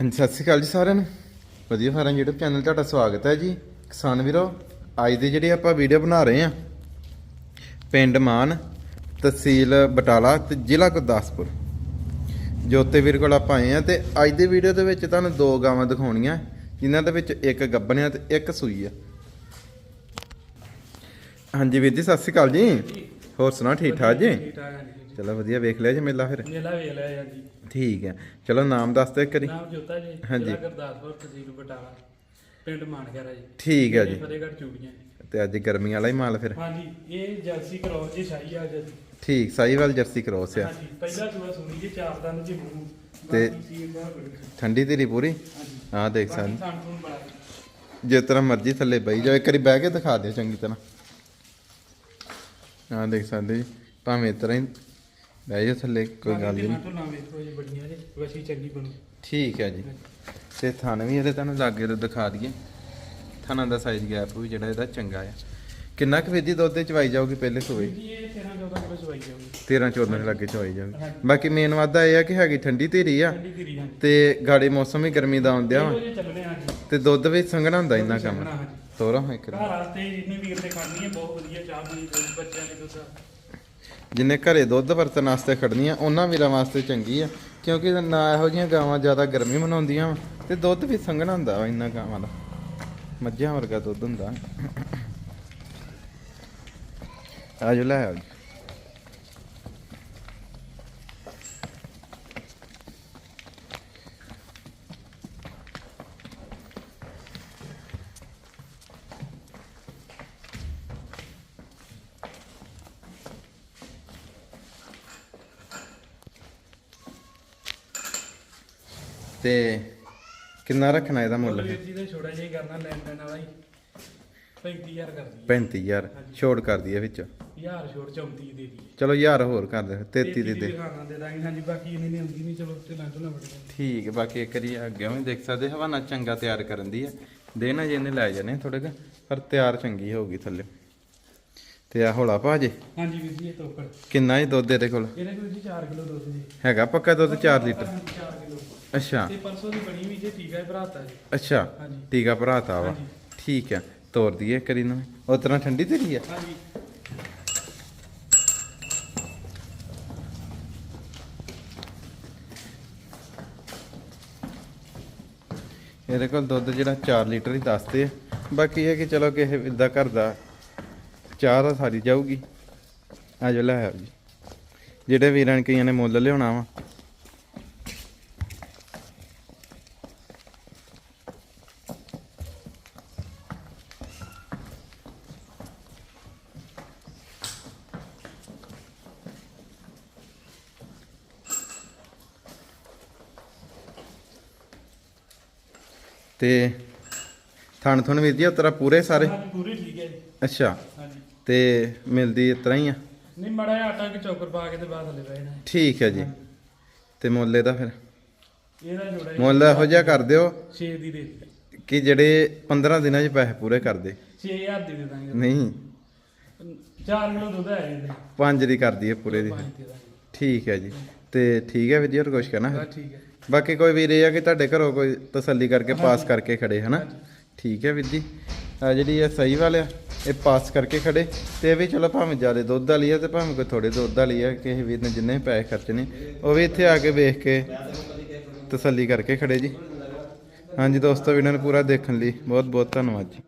ਹਾਂਜੀ ਸਤਿ ਸ਼੍ਰੀ ਅਕਾਲ ਜੀ ਸਾਰਿਆਂ ਨੂੰ। ਵਧੀਆ ਫਾਰਮ YouTube ਚੈਨਲ ਤੁਹਾਡਾ ਸਵਾਗਤ ਹੈ ਜੀ। ਕਿਸਾਨ ਵੀਰੋ ਅੱਜ ਦੀ ਜਿਹੜੀ ਆਪਾਂ ਵੀਡੀਓ ਬਣਾ ਰਹੇ ਆ ਪਿੰਡ ਮਾਨ ਤਹਿਸੀਲ ਬਟਾਲਾ ਤੇ ਜ਼ਿਲ੍ਹਾ ਗੁਰਦਾਸਪੁਰ। ਜੋਤੇ ਵੀਰ ਕੋਲ ਆਪਾਂ ਆਏ ਆ ਤੇ ਅੱਜ ਦੀ ਵੀਡੀਓ ਦੇ ਵਿੱਚ ਤੁਹਾਨੂੰ ਦੋ ਗਾਵਾਂ ਦਿਖਾਉਣੀਆਂ ਜਿਨ੍ਹਾਂ ਦੇ ਵਿੱਚ ਇੱਕ ਗੱਭਣ ਆ ਤੇ ਇੱਕ ਸੂਈ ਆ। ਹਾਂਜੀ ਵੀਰ ਜੀ ਸਤਿ ਸ਼੍ਰੀ ਅਕਾਲ ਜੀ। ਹੋਰ ਸੁਣਾ ਠੀਕ ਠਾਕ ਜੀ? ਠੀਕ ਠਾਕ ਹੈ ਜੀ ਚਲੋ ਵਧੀਆ ਵੇਖ ਲਿਆ ਜੀ ਮੇਲਾ ਫਿਰ? ਮੇਲਾ ਵੇਖ ਲਿਆ ਯਾਰ ਜੀ ਠੀਕ ਹੈ। ਚਲੋ ਨਾਮ ਦੱਸ ਦਿਓ ਇੱਕ ਵਾਰੀ। ਨਾਮ ਜੋਤਾ ਜੀ ਹਾਂਜੀ। ਜ਼ਿਲ੍ਹਾ ਗੁਰਦਾਸਪੁਰ ਤਹਿਸੀਲ ਬਟਾਲਾ ਪਿੰਡ ਮਾਨਖੇਰਾ ਜੀ। ਠੀਕ ਹੈ ਜੀ। ਫਤਿਹਗੜ੍ਹ ਚੂੜੀਆਂ ਜੀ। ਤੇ ਅੱਜ ਗਰਮੀ ਵਾਲਾ ਹੀ ਮਾਲ ਫਿਰ? ਹਾਂਜੀ ਇਹ ਜਰਸੀ ਕਰੋ ਜੀ ਸ਼ਾਹੀ ਆ ਜੀ ਠੀਕ ਸਾਈਵਾਲ ਜਰਸੀ ਕ੍ਰੋਸ ਆ। ਹਾਂਜੀ ਪਹਿਲਾ ਸੂਆ ਸੁਣੀ ਜੀ ਚਾਰ ਦੰਦ ਜੀ ਮੂੰਹ ਤੇ- ਬਾਕੀ ਸੀਲ ਦਾ ਬੜੀ। ਠੰਡੀ ਤੇਰੀ ਪੂਰੀ? ਹਾਂਜੀ। ਆ ਦੇਖ ਬਾਕੀ ਸਕਦੇ ਬੜਾ ਜੀ। ਜਿਸ ਤਰ੍ਹਾਂ ਮਰਜ਼ੀ ਥੱਲੇ ਬਈ ਜਾਓ ਇੱਕ ਵਾਰੀ ਬਹਿ ਕੇ ਦਿਖਾ ਦਿਓ ਚੰਗੀ ਤਰ੍ਹਾਂ। ਆ ਦੇਖ ਸਕਦੇ ਜੀ ਭਾਵੇਂ ਇਸ ਤਰ੍ਹਾਂ ਹੀ ਬਹਿ ਜਾਓ ਥੱਲੇ ਕੋਈ ਗੱਲ ਨਹੀਂ। ਟਮਾਟਰ ਨਾ ਵੇਖੋ ਜੀ ਬੜੀਆਂ ਜੀ ਵਸੀ ਚੰਗੀ ਬਣੂ। ਠੀਕ ਹੈ ਜੀ। ਤੇ ਥਣ ਵੀ ਇਹਦੇ ਤੁਹਾਨੂੰ ਲਾਗੇ ਤੋਂ ਦਿਖਾ ਦਈਏ। ਥਣਾਂ ਦਾ ਸਾਈਜ਼ ਗੈਪ ਵੀ ਜਿਹੜਾ ਇਹਦਾ ਚੰਗਾ ਆ। ਕਿੰਨਾ ਕੁ ਵਿਧੀ ਦੁੱਧ ਦੇ ਚਵਾਈ ਜਾਊਗੀ ਪਹਿਲੇ ਸੂਏ? ਜੀ ਇਹ 13 14 ਕਿਲੋ ਚਵਾਈ ਜਾਊਗੀ। 13 14 ਦੇ ਲਾਗੇ ਚਵਾਈ ਜਾਊਗੀ। ਬਾਕੀ ਮੇਨ ਵਾਦਾ ਇਹ ਆ ਕਿ ਹੈਗੀ ਠੰਡੀ ਧੀਰੀ ਆ। ਠੰਡੀ ਤੇ ਗਾੜੀ ਮੌਸਮ ਵੀ ਗਰਮੀ ਦਾ ਆਉਂਦਿਆ ਵਾ। ਜੀ ਤੇ ਦੁੱਧ ਵੀ ਸੰਘਣਾ ਹੁੰਦਾ ਇੰਨਾ ਕੰਮ। ਤੋਰਾ ਇੱਕ ਘਰ ਵਾਸਤੇ ਜਿੰਨੇ ਵੀਰ ਤੇ ਖਾਣੀ ਹੈ ਬਹੁਤ ਵਧੀਆ ਚਾਹ ਦੇ ਬੱਚਿਆਂ ਦੇ ਦੁੱਧ ਜਿੰਨੇ ਘਰੇ ਦੁੱਧ ਵਰਤਣ ਵਾਸਤੇ ਖੜਨੀਆਂ ਉਹਨਾਂ ਵੀਰਾਂ ਵਾਸਤੇ ਚੰਗੀ ਆ। ਕਿਉਂਕਿ ਨਾ ਇਹੋ ਜਿਹੀਆਂ ਗਾਵਾਂ ਜ਼ਿਆਦਾ ਗਰਮੀ ਮਨਾਉਂਦੀਆਂ ਵਾ, ਤੇ ਦੁੱਧ ਵੀ ਸੰਘਣਾ ਹੁੰਦਾ ਵਾ ਇੰਨਾ ਗਾਵਾਂ ਦਾ। ਮੱਝਾਂ ਵਰਗਾ ਦੁੱਧ ਹੁੰਦਾ। ਆਜੋ ਲੈ ਆਓ ਤੇ ਕਿੰਨਾ ਰੱਖਣਾ ਇਹਦਾ ਮੁੱਲ? ਵੀਰ ਜੀ ਦਾ ਛੋੜਾ ਜਿਹਾ ਹੀ ਕਰਨਾ ਲੈਣ ਦੇਣ ਵਾਲਾ ਹੀ। 35000 ਕਰ ਦਈਏ। 35000 ਛੋੜ ਕਰ ਦਈਏ ਵਿੱਚ। ਯਾਰ ਛੋੜ 34 ਦੇ ਦੀ ਚਲੋ ਯਾਰ ਹੋਰ ਕਰ ਦੇ 33 ਦੇ ਦੇ। ਖਾਣਾ ਦੇ ਦਾਂਗੇ ਹਾਂਜੀ ਬਾਕੀ ਇਹਨੇ ਨਹੀਂ ਆਉਂਦੀ ਨਹੀਂ ਚਲੋ ਤੇ ਲੰਘ ਨਾ ਵੜ ਠੀਕ ਹੈ ਬਾਕੀ ਇੱਕ ਵਾਰੀ ਅੱਗੇ ਵੀ ਦੇਖ ਸਕਦੇ ਹਵਾਨਾ ਚੰਗਾ ਤਿਆਰ ਕਰਨ ਦੀ ਹੈ ਦੇਣਾ ਜੇ ਇਹਨੇ ਲੈ ਜਾਣੇ ਥੋੜੇ ਕੁ ਪਰ ਤਿਆਰ ਚੰਗੀ ਹੋਊਗੀ ਥੱਲੇ। ਤੇ ਆ ਹੌਲਾ ਭਾਜੇ ਹਾਂਜੀ ਵੀਰ ਜੀ ਇਹ ਤੋਕੜ ਕਿੰਨਾ ਹੀ ਦੁੱਧ ਇਹਦੇ ਕੋਲ? ਇਹਦੇ ਕੋਲ ਜੀ 4 ਕਿਲੋ ਦੁੱਧ ਜੀ। ਹੈਗਾ ਪੱਕਾ ਦੁੱਧ 4 ਲੀਟਰ? 4 ਕਿਲੋ। ਅੱਛਾ। ਤੇ ਪਰਸੋਂ ਦੀ ਬਣੀ ਵੀ ਜੇ ਟੀਕਾ ਹੀ ਭਰਾਤਾ ਜੀ। ਅੱਛਾ ਹਾਂਜੀ। ਟੀਕਾ ਭਰਾਤਾ ਵਾ। ਹਾਂਜੀ। ਠੀਕ ਹੈ ਤੋਰ ਦਈਏ ਕਰੀ ਨਾ ਉਹ ਤਰ੍ਹਾਂ ਠੰਡੀ ਤੇਰੀ ਆ ਹਾਂਜੀ। ਇਹਦੇ ਕੋਲ ਦੁੱਧ ਜਿਹੜਾ 4 ਲੀਟਰ ਹੀ ਦੱਸਦੇ ਆ। ਬਾਕੀ ਇਹ ਕਿ ਚਲੋ ਕਿਸੇ ਇਦਾਂ ਘਰ ਦਾ ਚਾਹ ਤਾਂ ਸਾਰੀ ਜਾਊਗੀ। ਆ ਜੋ ਲੈ ਆਓ ਜੀ। ਜਿਹੜੇ ਵੀਰਾਂ ਨੇ ਕਈਆਂ ਨੇ ਮੁੱਲ ਲਿਆਉਣਾ ਵਾ ਤੇ ਥਣ ਥਣ ਵੀਰ ਜੀ ਉਤਰਾ ਪੂਰੇ ਸਾਰੇ? ਹਾਂਜੀ ਪੂਰੀ ਠੀਕ ਹੈ ਜੀ। ਅੱਛਾ। ਹਾਂਜੀ। ਤੇ ਮਿਲਦੀ ਇਸ ਤਰ੍ਹਾਂ ਹੀ ਆ? ਨਹੀਂ ਮੜਾ ਆਟਾ ਕਿ ਚੌਕਰ ਪਾ ਕੇ ਤੇ ਬਾਅਦ ਥੱਲੇ ਬਹਿਣਾ ਠੀਕ ਹੈ ਜੀ। ਤੇ ਮੁੱਲ ਇਹਦਾ ਫਿਰ? ਇਹਦਾ ਜੋੜਾ ਜੀ ਮੁੱਲ ਇਹੋ ਜਿਹਾ ਕਰ ਦਿਓ 6 ਦੀ ਦੇ ਕਿ ਜਿਹੜੇ 15 ਦਿਨਾਂ 'ਚ ਪੈਸੇ ਪੂਰੇ ਕਰ ਦੇ 6000 ਦੀ ਦੇ ਦਾਂਗੇ। ਨਹੀਂ। 4 ਕਿਲੋ ਦੁੱਧ ਹੈ ਇਹਦੇ। ਪੰਜ ਦੀ ਕਰ ਦਈਏ ਪੂਰੇ ਦੀ। ਦੇ ਦਾਂਗੇ। ਠੀਕ ਹੈ ਜੀ। ਤੇ ਠੀਕ ਹੈ ਵੀਰ ਜੀ ਹੋਰ ਕੁਛ ਕਹਿਣਾ ਹੈ ਬਸ ਠੀਕ ਹੈ। ਬਾਕੀ ਕੋਈ ਵੀਰ ਇਹ ਆ ਕਿ ਤੁਹਾਡੇ ਘਰੋਂ ਕੋਈ ਤਸੱਲੀ ਕਰਕੇ ਪਾਸ ਕਰਕੇ ਖੜੇ ਹਨਾ? ਠੀਕ ਹੈ ਵੀਰ ਜੀ। ਆ ਜਿਹੜੀ ਇਹ ਸਹੀ ਵਾਲਿਆ ਇਹ ਪਾਸ ਕਰਕੇ ਖੜੇ। ਤੇ ਇਹ ਵੀ ਚਲੋ ਭਾਵੇਂ ਜ਼ਿਆਦਾ ਦੁੱਧ ਵਾਲੀ ਆ ਤੇ ਭਾਵੇਂ ਕੋਈ ਥੋੜੇ ਦੁੱਧ ਵਾਲੀ ਆ ਕਿਸੇ ਵੀਰ ਨੇ ਜਿੰਨੇ ਪੈਸੇ ਖਰਚਣੇ ਉਹ ਵੀ ਇੱਥੇ ਆ ਕੇ ਵੇਖ ਕੇ ਤਸੱਲੀ ਕਰਕੇ ਖੜੇ ਜੀ। ਹਾਂਜੀ ਦੋਸਤੋ ਵੀਡੀਓ ਨੂੰ ਪੂਰਾ ਦੇਖਣ ਲਈ ਬਹੁਤ ਬਹੁਤ ਧੰਨਵਾਦ ਜੀ।